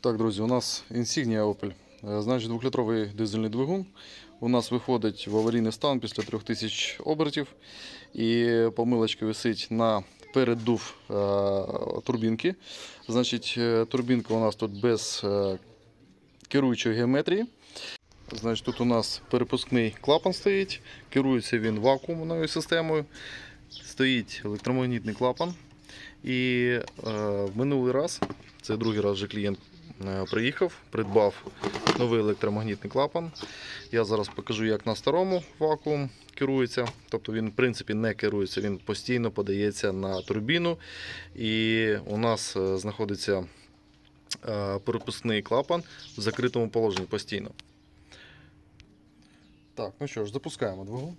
Так, друзі, у нас Insignia Opel. Е, Значить, двохлітровий дизельний двигун. У нас виходить в аварійний стан після 3000 обертів. І помилочка висить на переддув е, турбінки. Значить, е, турбінка у нас тут без керуючої геометрії. Значить, тут у нас перепускний клапан стоїть. Керується він вакуумною системою. Стоїть електромагнітний клапан. І е, минулий раз, це другий раз вже клієнт приїхав, придбав новий електромагнітний клапан. Я зараз покажу, як на старому вакуум керується. Тобто він, в принципі, не керується, він постійно подається на турбіну. І у нас е, знаходиться е, перепускний клапан в закритому положенні постійно. Так, ну що ж, запускаємо двигун.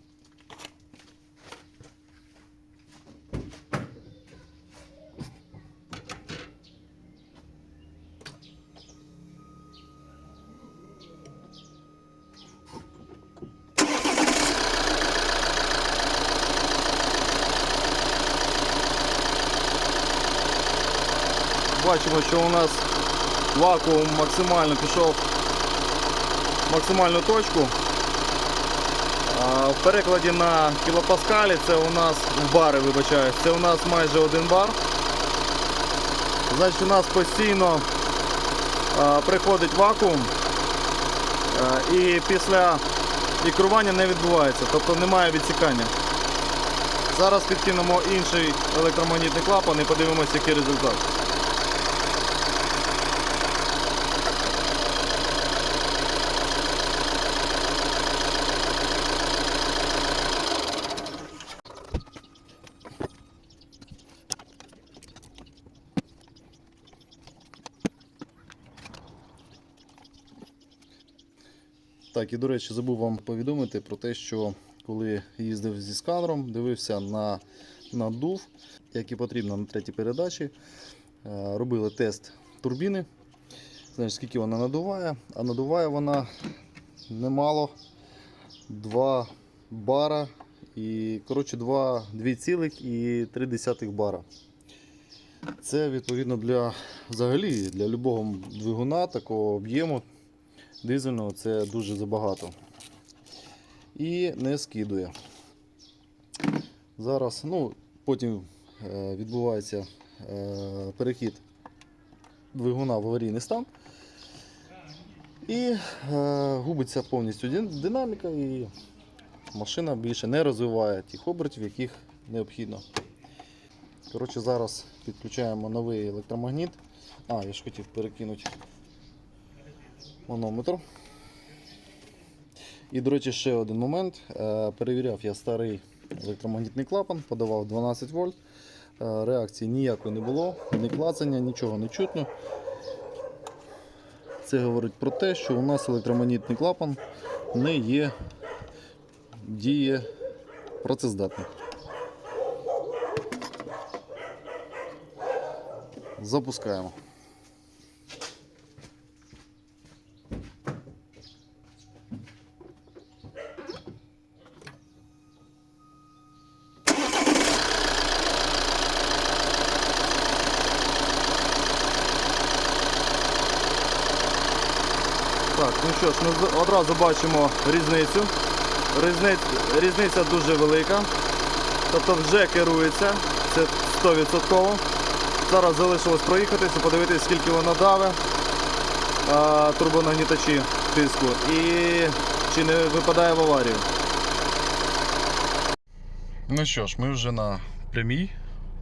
Бачимо, що у нас вакуум максимально пішов в максимальну точку. В перекладі на кілопаскалі це у нас в бари, вибачаюсь, це у нас майже один бар. Значить, у нас постійно приходить вакуум і після ікрування не відбувається, тобто немає відсікання. Зараз підкинемо інший електромагнітний клапан і подивимося, який результат. Так, і до речі, забув вам повідомити про те, що коли їздив зі сканером, дивився на надув, як і потрібно на третій передачі. Е, Робили тест турбіни. Знаєш, скільки вона надуває, а надуває вона немало 2 бара і коротше 2,3 бара. Це відповідно для взагалі для любого двигуна такого об'єму дизельного це дуже забагато. І не скидує. Зараз, ну, потім е, відбувається е, перехід двигуна в аварійний стан. І е, губиться повністю динаміка, і машина більше не розвиває тих обертів, яких необхідно. Коротше, зараз підключаємо новий електромагніт. А, я ж хотів перекинути манометр. І, до речі, ще один момент. Е, Перевіряв я старий електромагнітний клапан, подавав 12 вольт. Е, Реакції ніякої не було, ні клацання, нічого не чутно. Це говорить про те, що у нас електромагнітний клапан не є діє працездатним. Запускаємо. Так, ну що ж, ми одразу бачимо різницю. Різниця, дуже велика. Тобто вже керується, це 100%. Зараз залишилось проїхатися, подивитися, скільки воно даве турбонагнітачі тиску і чи не випадає в аварію. Ну що ж, ми вже на прямій.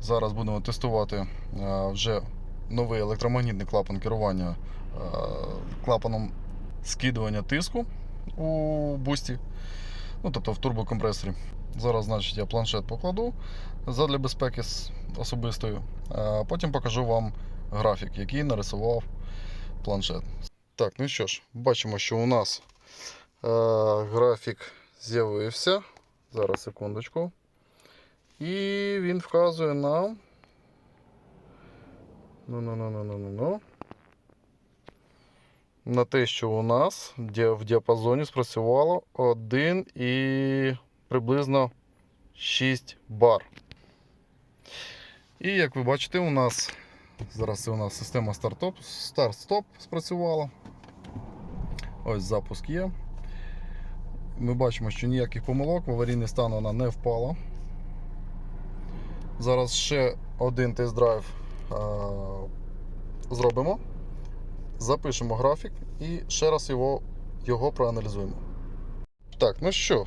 Зараз будемо тестувати вже новий електромагнітний клапан керування клапаном скидування тиску у бусті, ну, тобто в турбокомпресорі. Зараз, значить, я планшет покладу задля безпеки особистої. А потім покажу вам графік, який нарисував планшет. Так, ну що ж, бачимо, що у нас е, графік з'явився. Зараз секундочку. І він вказує нам. Ну-ну-ну-ну-ну-ну на те, що у нас в діапазоні спрацювало 1 і приблизно 6 бар. І як ви бачите, у нас Зараз у нас система старт-стоп спрацювала. Ось запуск є. Ми бачимо, що ніяких помилок в аварійний стан вона не впала. Зараз ще один тест-драйв зробимо, запишемо графік і ще раз його, його проаналізуємо. Так, ну що,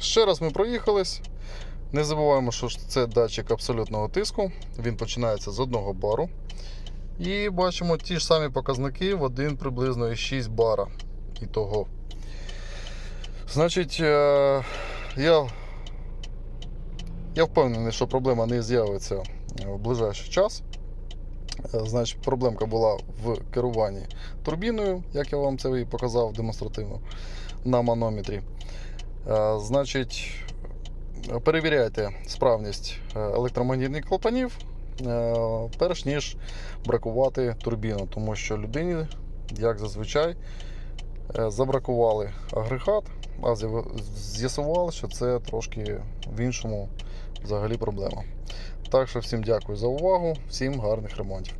ще раз ми проїхались. Не забуваємо, що це датчик абсолютного тиску. Він починається з одного бару. І бачимо ті ж самі показники в один приблизно і 6 бара. І. Значить, е, я, я впевнений, що проблема не з'явиться в ближайший час. Е, Значить, проблемка була в керуванні турбіною, як я вам це і показав демонстративно на манометрі. Е, Значить, перевіряйте справність е, електромагнітних клапанів, перш ніж бракувати турбіну, тому що людині, як зазвичай, забракували агрегат, а з'ясували, що це трошки в іншому взагалі проблема. Так що всім дякую за увагу, всім гарних ремонтів.